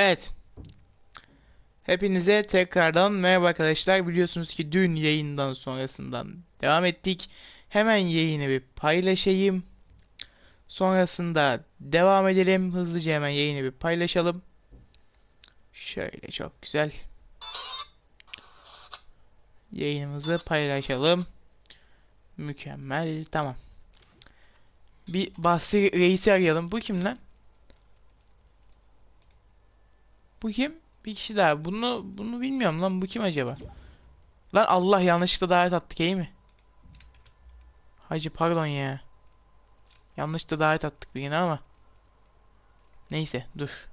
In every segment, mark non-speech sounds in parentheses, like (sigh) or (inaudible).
Evet. Hepinize tekrardan merhaba arkadaşlar. Biliyorsunuz ki dün yayından sonrasından devam ettik. Hemen yayını bir paylaşayım. Sonrasında devam edelim. Hızlıca hemen yayını bir paylaşalım. Şöyle çok güzel. Yayınımızı paylaşalım. Mükemmel. Tamam. Bir Basri Reis'i arayalım. Bu kim lan? Bu kim? Bir kişi daha. Bunu bunu bilmiyorum lan. Bu kim acaba? Lan Allah yanlışlıkla davet attık iyi mi? Hacı pardon ya. Yanlışlıkla davet attık birine ama. Neyse dur.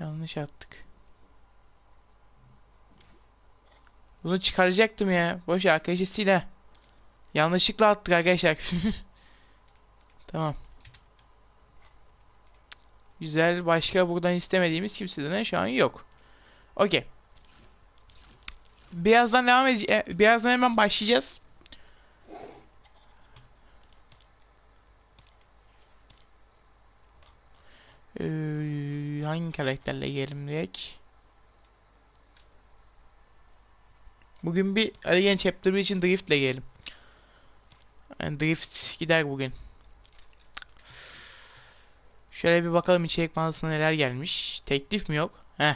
Yanlış attık. Bunu çıkaracaktım ya. Boş arkadaşı sil ha. Yanlışlıkla attık arkadaşlar. (laughs) Tamam. Güzel. Başka buradan istemediğimiz kimseden şu an yok. Okey. Birazdan devam edeceğiz. Birazdan hemen başlayacağız. Ee, hangi karakterle girelim direkt? Bugün bir Alien Chapter 1 için Drift'le girelim. Yani Drift gider bugün. Şöyle bir bakalım içerik mağazasına neler gelmiş. Teklif mi yok? Heh.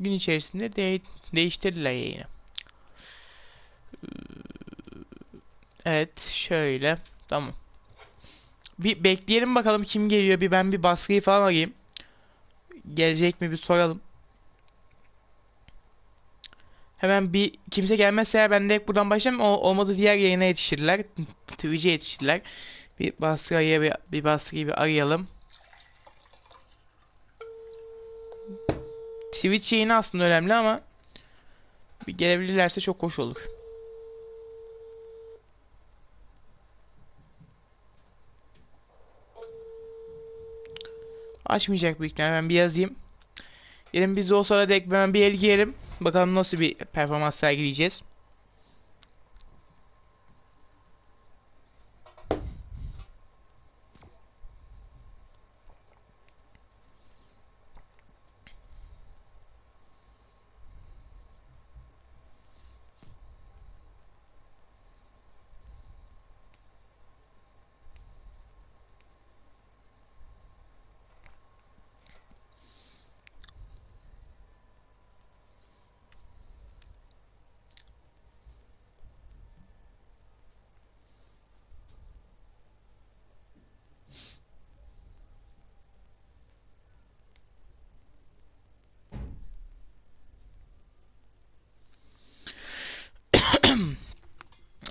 Gün içerisinde de değiştirdiler yayını. Evet, şöyle. Tamam. Bir bekleyelim bakalım kim geliyor. Bir ben bir baskıyı falan arayayım. Gelecek mi bir soralım. Hemen bir kimse gelmezse ben direkt buradan başlayayım. O, olmadı diğer yayına yetişirler. Twitch'e yetişirler. Bir baskıyı bir, bir baskıyı bir arayalım. Twitch yayını aslında önemli ama bir gelebilirlerse çok hoş olur. Açmayacak büyük ihtimalle. Ben bir yazayım. Gelin biz de o sırada hemen bir el giyelim. Bakalım nasıl bir performans sergileyeceğiz.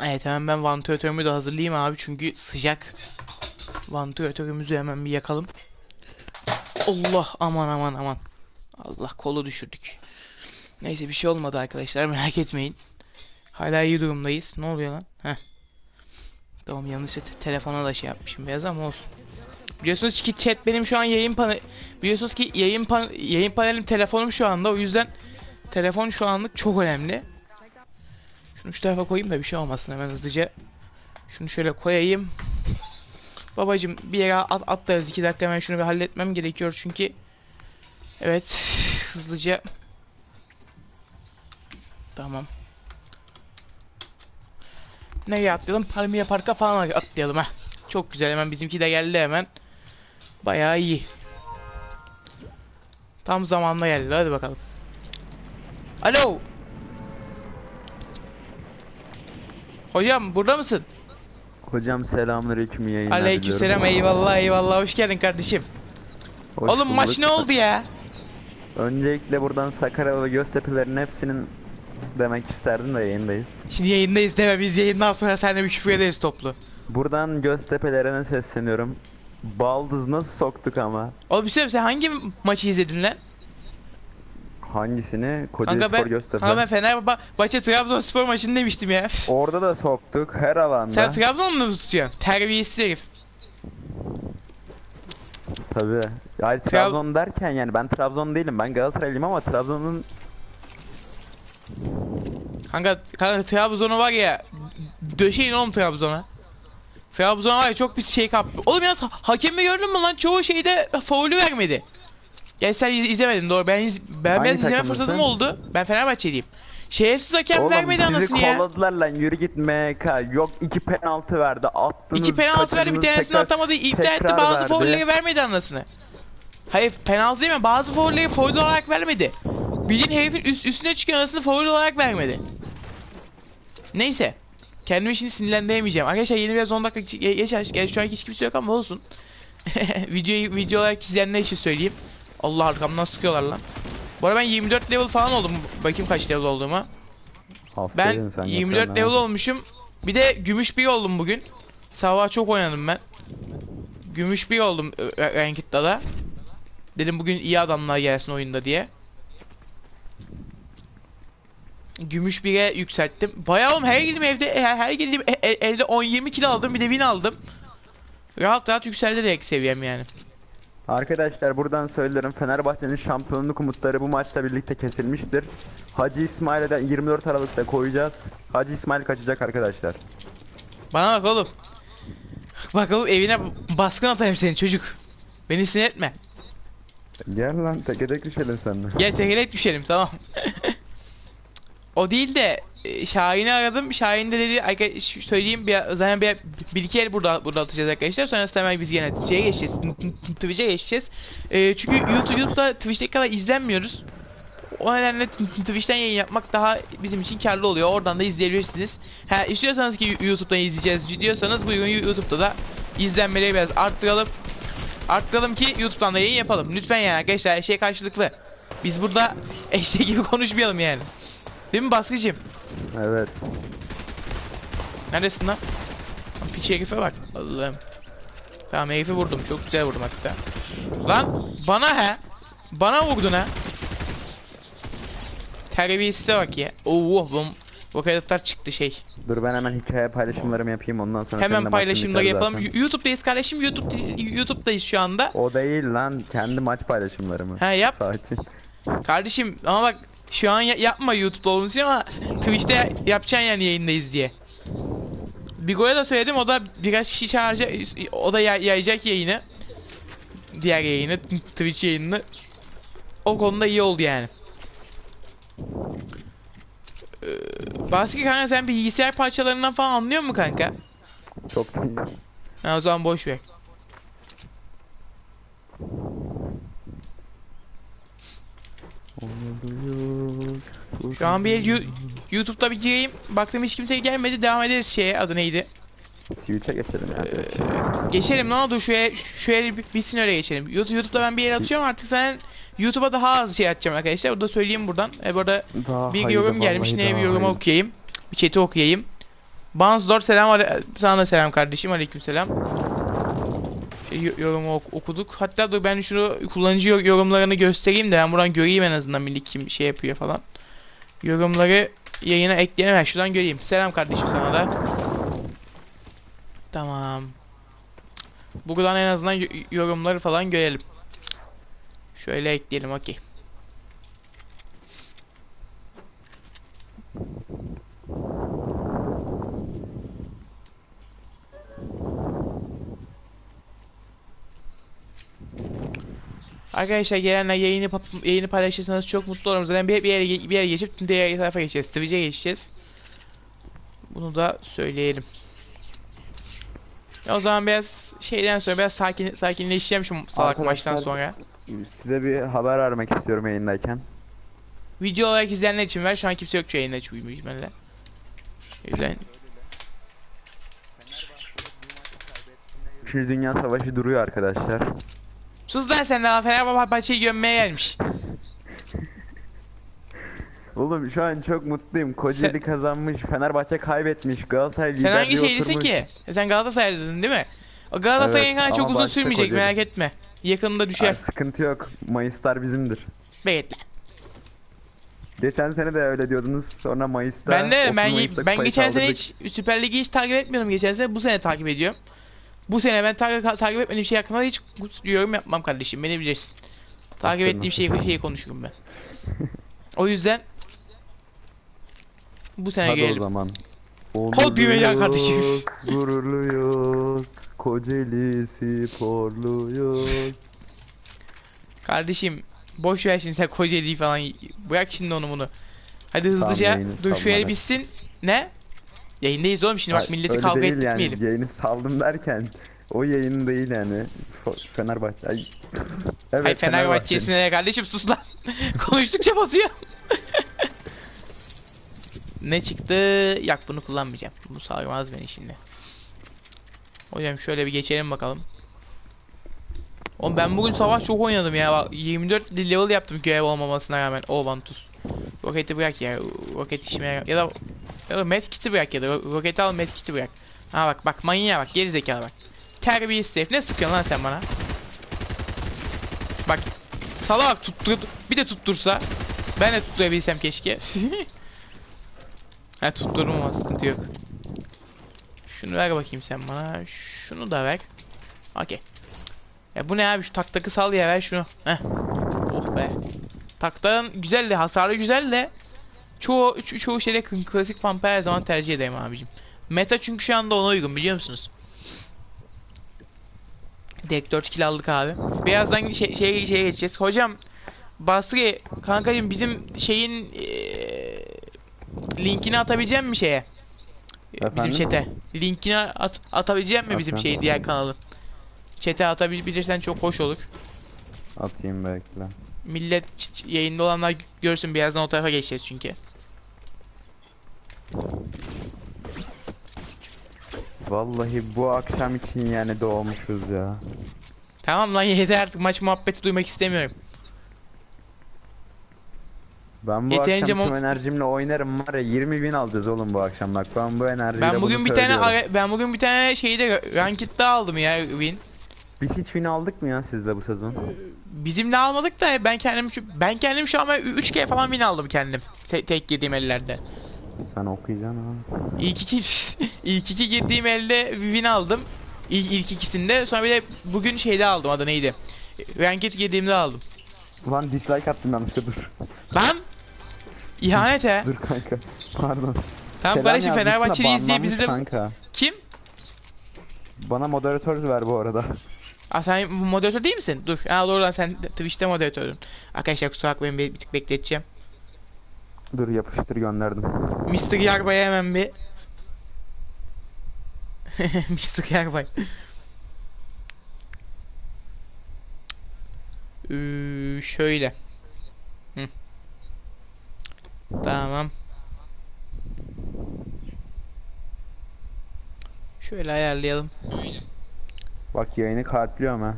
Evet hemen ben vantilatörümü de hazırlayayım abi çünkü sıcak. Vantilatörümüzü hemen bir yakalım. Allah aman aman aman. Allah kolu düşürdük. Neyse bir şey olmadı arkadaşlar merak etmeyin. Hala iyi durumdayız. Ne oluyor lan? Heh. Tamam yanlışlıkla te- telefona da şey yapmışım biraz ama olsun. Biliyorsunuz ki chat benim şu an yayın panel biliyorsunuz ki yayın pan yayın panelim telefonum şu anda o yüzden telefon şu anlık çok önemli. Şunu şu tarafa koyayım da bir şey olmasın hemen hızlıca. Şunu şöyle koyayım. Babacım bir yere at atlarız iki dakika hemen şunu bir halletmem gerekiyor çünkü. Evet hızlıca. Tamam. Nereye atlayalım? Palmiye Park'a falan atlayalım ha. Çok güzel hemen bizimki de geldi hemen. Bayağı iyi. Tam zamanla geldi hadi bakalım. Alo. Hocam burada mısın? Hocam selamünaleyküm yayınlar Aleykümselam diliyorum. eyvallah eyvallah hoş geldin kardeşim. Hoş Oğlum maç bulduk. ne oldu ya? Öncelikle buradan Sakarya ve Göztepe'lerin hepsinin demek isterdim de yayındayız. Şimdi yayındayız deme biz yayından sonra seninle bir küfür ederiz toplu. Buradan Göztepe'lerine sesleniyorum. Baldız nasıl soktuk ama? Oğlum bir şey sen hangi maçı izledin lan? Hangisini? Kanka Kocaeli ben, Spor Göztepe. kanka ben Fenerbahçe Trabzonspor maçını demiştim ya. Orada da soktuk her alanda. Sen Trabzon'u mu tutuyorsun? Terbiyesiz herif. Tabii. Yani Trabzon derken yani ben Trabzon değilim. Ben Galatasaraylıyım ama Trabzon'un Kanka, kanka Trabzon'u var ya döşeyin oğlum Trabzon'a. Trabzon var ya çok bir şey kaptı. Oğlum yalnız ha- hakemi gördün mü lan? Çoğu şeyde faulü vermedi. Gel sen iz- izlemedin doğru. Ben iz ben Hangi biraz izleme takımlısın? fırsatım oldu. Ben Fenerbahçeliyim. Şerefsiz hakem Oğlum vermedi bizi anasını ya. kolladılar lan yürü git MK. Yok iki penaltı verdi. Attınız. İki penaltı verdi bir kaçırdınız, tanesini tekrar- atamadı iptal etti tekrar bazı verdi. faulleri vermedi anasını. Hayır penaltı değil mi? Bazı faulleri faul olarak vermedi. Bildiğin herifin üst, üstüne çıkan anasını faul olarak vermedi. Neyse. Kendimi şimdi sinirlendiremeyeceğim. Arkadaşlar yeni biraz 10 dakika geç, geç, geç, şu an hiç kimse yok ama olsun. (laughs) Videoyu video olarak izleyenler için söyleyeyim. Allah arkamdan sıkıyorlar lan. Bu arada ben 24 level falan oldum. Bakayım kaç level olduğuma. Ben Aferin, sen 24 yapıyorsun level ha. olmuşum. Bir de gümüş bir oldum bugün. Sabah çok oynadım ben. Gümüş bir oldum Ranked'da da. Dedim bugün iyi adamlar gelsin oyunda diye. Gümüş 1'e yükselttim. Bayağı oğlum her girdiğim evde her, her girdiğim e- e- evde 10-20 kilo aldım bir de win aldım. Rahat rahat yükseldi direkt seviyem yani. Arkadaşlar buradan söylerim Fenerbahçe'nin şampiyonluk umutları bu maçla birlikte kesilmiştir. Hacı İsmail'e de 24 Aralık'ta koyacağız. Hacı İsmail kaçacak arkadaşlar. Bana bak oğlum. Bak oğlum evine baskın atayım senin çocuk. Beni sinir etme. Gel lan teke tek düşelim seninle. Gel tekerlek düşelim tamam. o değil de e, Şahin'i aradım. Şahin de dedi söyleyeyim bir zaten bir, bir iki el burada burada atacağız arkadaşlar. Sonrasında hemen biz yine şeye geçeceğiz. Twitch'e geçeceğiz. E, çünkü YouTube YouTube'da Twitch'teki kadar izlenmiyoruz. O nedenle Twitch'ten yayın yapmak daha bizim için karlı oluyor. Oradan da izleyebilirsiniz. Ha istiyorsanız ki YouTube'dan izleyeceğiz diyorsanız buyurun YouTube'da da izlenmeleri biraz arttıralım. Arttıralım ki YouTube'dan da yayın yapalım. Lütfen yani arkadaşlar her şey karşılıklı. Biz burada (laughs) eşek gibi konuşmayalım yani. Değil mi baskıcım? Evet. Neredesin lan? Lan Piç herife bak. Allah'ım. Tamam herifi vurdum. Çok güzel vurdum hatta. Lan bana he. Bana vurdun ha. Terbiyesize bak ya. Oo bu bu kayıtlar çıktı şey. Dur ben hemen hikaye paylaşımlarımı yapayım ondan sonra Hemen paylaşımları yapalım. zaten. YouTube'dayız kardeşim. YouTube YouTube'dayız şu anda. O değil lan kendi maç paylaşımlarımı. Ha yap. Sakin. Kardeşim ama bak şu an ya- yapma YouTube'da olduğun için ama Twitch'te yapacaksın yani yayındayız diye. Bigo'ya da söyledim o da birkaç kişi çağıracak o da yay- yayacak yayını. Diğer yayını Twitch yayınını. O konuda iyi oldu yani. Ee, Baski kanka sen bilgisayar parçalarından falan anlıyor musun kanka? Çok değil. Ha, o zaman boş ver. Şu an bir YouTube'da bir gireyim. Baktım hiç kimse gelmedi. Devam ederiz şeye. Adı neydi? Twitch'e geçelim ya. Geçelim ne oldu? Şuraya, şuraya bir bitsin öyle geçelim. YouTube- YouTube'da ben bir yer atıyorum artık sen YouTube'a daha az şey atacağım arkadaşlar. Burada söyleyeyim buradan. E, burada Daha bir yorum gelmiş. Neye bir yorumu okuyayım. Bir chat'i okuyayım. Banzdor selam sana da selam kardeşim. Aleykümselam. Şey, yo- yorumu ok- okuduk. Hatta dur ben şunu kullanıcı yo- yorumlarını göstereyim de ben buradan göreyim en azından milli kim şey yapıyor falan. Yorumları yayına ekleyelim. Şuradan göreyim. Selam kardeşim sana da. Tamam. Buradan en azından yo- yorumları falan görelim. Şöyle ekleyelim okey. Arkadaşlar gelenler yayını yayını paylaşırsanız çok mutlu olurum. Zaten bir, bir yere bir yere geçip diğer tarafa geçeceğiz. Twitch'e geçeceğiz. Bunu da söyleyelim. O zaman biraz şeyden sonra biraz sakin sakinleşeceğim şu salak maçtan sonra. Size bir haber vermek istiyorum yayındayken. Video olarak izleyenler için ver. Şu an kimse yok şu yayında çünkü büyük ihtimalle. Yüzden Üçüncü Dünya Savaşı duruyor arkadaşlar. Sus lan sen daha Fenerbahçe'yi gömmeye gelmiş. Oğlum şu an çok mutluyum. Kocaeli kazanmış, Fenerbahçe kaybetmiş, Galatasaray Sen liderliğe hangi şehirlisin oturmuş. ki? E sen Galatasaraylıydın değil mi? O Galatasaray'ın Evet, çok ama uzun sürmeyecek Kocaeli. merak etme. Yakında Ay, düşer. sıkıntı yok. Mayıslar bizimdir. Bekle. Geçen sene de öyle diyordunuz. Sonra Mayıs'ta Ben de 30 ben Mayıs'ta ben kupayı geçen sene hiç Süper Lig'i hiç takip etmiyordum geçen sene. Bu sene takip ediyorum. Bu sene ben takip, takip etmediğim şey hakkında hiç yorum yapmam kardeşim. Beni bilirsin. Takip ettiğim şeyi, şeyi konuşurum ben. O yüzden bu sene Hadi o görelim. zaman. Büyüme ya kardeşim. Gururluyuz. Kocaeli sporluyuz. Kardeşim boş ver şimdi sen Kocaeli'yi falan bırak şimdi onu bunu. Hadi hızlıca dur şu el bitsin. Ne? Yayındayız oğlum şimdi bak Hayır, milleti öyle kavga değil ettirmeyelim. Yani, yayını saldım derken o yayın değil yani. Fenerbahçe. Ay. Evet, Hay Fenerbahçe'sine ne kardeşim sus lan. (laughs) Konuştukça basıyor. (laughs) ne çıktı? Yak bunu kullanmayacağım. Bu sarmaz beni şimdi. Hocam şöyle bir geçelim bakalım. Oğlum ben bugün savaş çok oynadım ya. Bak, 24 level yaptım görev olmamasına rağmen. O Vantus. Roketi bırak ya. Roket işime Ya da ya da medkit'i bırak ya da ro- roketi al medkit'i bırak. Ha bak bak manyağa bak geri zekalı bak. Terbiyesiz herif. Ne sıkıyorsun lan sen bana? Bak Sala bak tuttur bir de tuttursa ben de tutturabilsem keşke. (laughs) ha tuttururum ama sıkıntı yok. Şunu ver bakayım sen bana. Şunu da ver. Okey. Ya bu ne abi şu taktaki sal ya ver şunu. Heh. Oh be. Taktan güzel de hasarı güzel de çoğu ço- çoğu şeyde kl- klasik pump her zaman tercih ederim abicim. Meta çünkü şu anda ona uygun biliyor musunuz? Direkt 4 kill aldık abi. Birazdan şey, şey, şeye geçeceğiz. Hocam Basri kankacığım bizim şeyin eee, linkini atabilecek mi şeye? Bizim Efendim? chat'e. Linkini at, atabilecek mi bizim Atıyorum. şey diğer kanalın? Chat'e atabilirsen çok hoş olur. Atayım bekle. Millet yayında olanlar gö- görsün birazdan o tarafa geçeceğiz çünkü. Vallahi bu akşam için yani doğmuşuz ya. Tamam lan (laughs) yeter artık maç muhabbeti duymak istemiyorum. Ben bu Yeterince akşam tüm enerjimle oynarım var ya 20 bin alacağız oğlum bu akşam bak ben bu enerjiyle Ben bugün bir tane söylüyorum. ben bugün bir tane şeyi de ranked aldım ya win. Biz hiç win aldık mı ya sizle bu sezon? Bizimle almadık da ben kendim şu- ben kendim şu an 3 kere falan win aldım kendim. Te- tek yediğim ellerde. Sen okuyacaksın ha. İlk iki (laughs) ilk iki girdiğim elde win aldım. İlk, ilk ikisinde sonra bir de bugün şeyde aldım adı neydi? Ranked girdiğimde aldım. Ulan dislike attım yanlışlıkla dur. Lan! İhanet he. dur kanka. Pardon. Tamam Selam kardeşim yazmışsın da Fenerbahçeliyiz diye bizi de... banlanmış Kanka. Kim? Bana moderatör ver bu arada. Aa sen moderatör değil misin? Dur. Aa doğru lan sen Twitch'te moderatördün. Arkadaşlar kusura bakmayın bir, bir tık bekleteceğim. Dur yapıştır gönderdim. Mr. Yarbay'a hemen bir... (laughs) Mr. Yarbay. Ee, şöyle. Hı. Tamam. Şöyle ayarlayalım. Bak yayını kalpliyorum ha.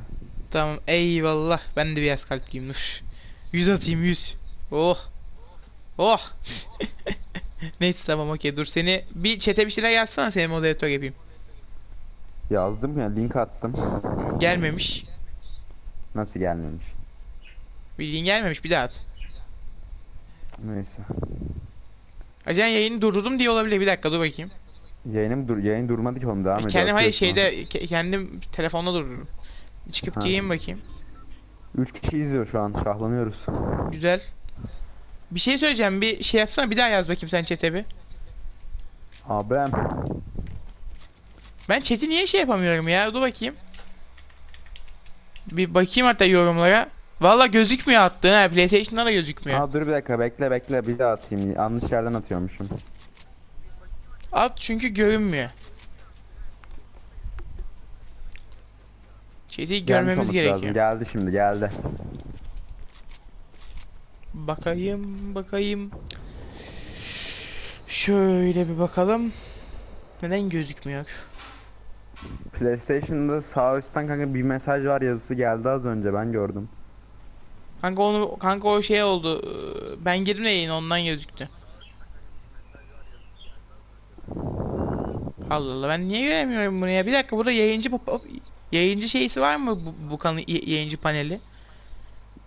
Tamam eyvallah. Ben de biraz kalpliyim dur. 100 atayım 100. Oh. Oh. (laughs) Neyse tamam okey dur seni bir çete bir şeyler yazsana seni moderatör yapayım. Yazdım ya link attım. Gelmemiş. Nasıl gelmemiş? Bildiğin gelmemiş bir daha at. Neyse. Acan yayını durdurdum diye olabilir bir dakika dur bakayım. Yayınım dur yayın durmadı ki oğlum devam ediyor. kendim hayır şeyde ke- kendim telefonda durdurdum. Çıkıp Ha. gireyim bakayım. Üç kişi izliyor şu an şahlanıyoruz. Güzel. Bir şey söyleyeceğim bir şey yapsana bir daha yaz bakayım sen chat'e bir. Abim. Ben chat'i niye şey yapamıyorum ya? Dur bakayım. Bir bakayım hatta yorumlara. Valla gözükmüyor attığın ha. PlayStation'da da gözükmüyor. Aa dur bir dakika bekle bekle bir daha atayım. Yanlış yerden atıyormuşum. At çünkü görünmüyor. Chat'i görmemiz gerekiyor. lazım. Geldi şimdi geldi. Bakayım, bakayım. Şöyle bir bakalım. Neden gözükmüyor? PlayStation'da sağ üstten kanka bir mesaj var yazısı geldi az önce ben gördüm. Kanka onu kanka o şey oldu. Ben girdim de yayına ondan gözüktü. Allah Allah ben niye göremiyorum bunu ya? Bir dakika burada yayıncı yayıncı şeysi var mı bu, bu kanı y- yayıncı paneli?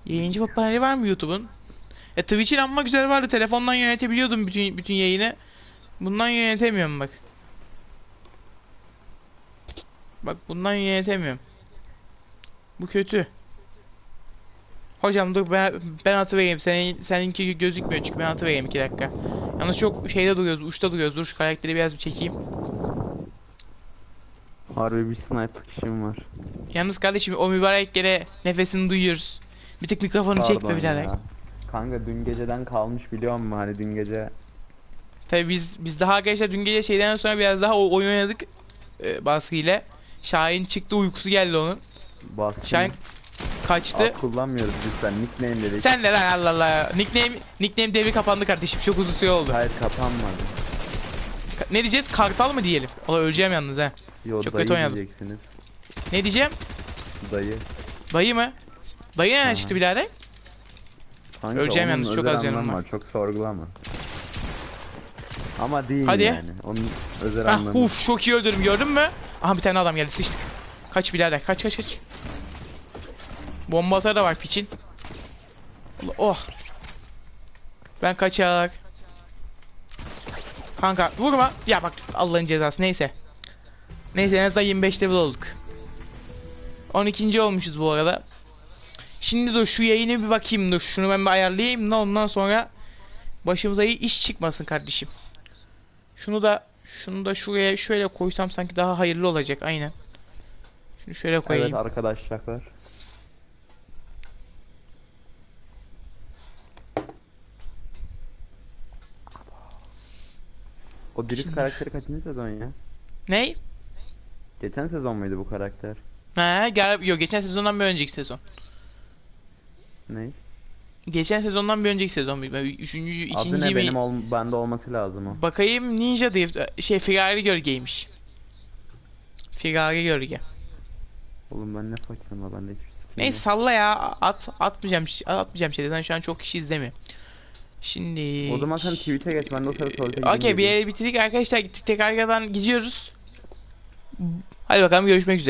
Yayıncı paneli var mı YouTube'un? E Twitch'in amma güzel vardı. Telefondan yönetebiliyordum bütün bütün yayını. Bundan yönetemiyorum bak. Bak bundan yönetemiyorum. Bu kötü. Hocam dur ben, ben atıvereyim. Senin, seninki gözükmüyor çünkü ben atıvereyim 2 dakika. Yalnız çok şeyde duruyoruz, uçta duruyoruz. Dur şu karakteri biraz bir çekeyim. Harbi bir sniper işim var. Yalnız kardeşim o mübarek yere nefesini duyuyoruz. Bir tık mikrofonu çekme Pardon birader. ya. Kanka dün geceden kalmış biliyor musun? Hani dün gece Tabii biz biz daha arkadaşlar dün gece şeyden sonra biraz daha o oyun oynadık e, baskıyla. Şahin çıktı uykusu geldi onun. baskın. Şahin kaçtı. Ad kullanmıyoruz lütfen. Nickname dedik. Sen de lan Allah Allah. Nickname nickname devri kapandı kardeşim. Çok uzun süre oldu. Hayır kapanmadı. Ka- Ne diyeceğiz? Kartal mı diyelim? Ola öleceğim yalnız ha. Yo Çok dayı kötü oynadım. diyeceksiniz. Ne diyeceğim? Dayı. Dayı mı? Dayı nereden Aha. çıktı birader? Kanka Öleceğim onun yalnız, çok özel az canım anlamı var. Çok sorgulama. Ama değil Hadi. yani. Onun özel Ah anlamı. uf çok iyi öldürdüm gördün mü? Aha bir tane adam geldi sıçtık. Kaç birader kaç kaç kaç. Bomba atarı da var piçin. Allah- Oh. Ben kaçak. Kanka vurma. Ya bak Allah'ın cezası neyse. Neyse en azından 25 level olduk. 12. olmuşuz bu arada. Şimdi dur şu yayını bir bakayım dur. Şunu ben bir ayarlayayım da ondan sonra başımıza iyi iş çıkmasın kardeşim. Şunu da şunu da şuraya şöyle koysam sanki daha hayırlı olacak aynen. Şunu şöyle koyayım. Evet arkadaşlar. O Drift karakteri kaçıncı sezon ya? Ney? Geçen sezon muydu bu karakter? He, gel yok geçen sezondan bir önceki sezon. Ne? Geçen sezondan bir önceki sezon muydu? Ben Üçüncü, Adı ikinci ne mi? benim ol bende olması lazım o. Bakayım Ninja Drift şey Ferrari gölgeymiş. Ferrari gölge. Oğlum ben ne fakirim la bende hiçbir skin Neyse salla ya at atmayacağım atmayacağım şey. Zaten şu an çok kişi izlemiyor. Şimdi O zaman sen Twitch'e geç ben de o sırada tuvalete Okey bir yere bitirdik arkadaşlar gittik tekrardan gidiyoruz. Hadi bakalım görüşmek üzere.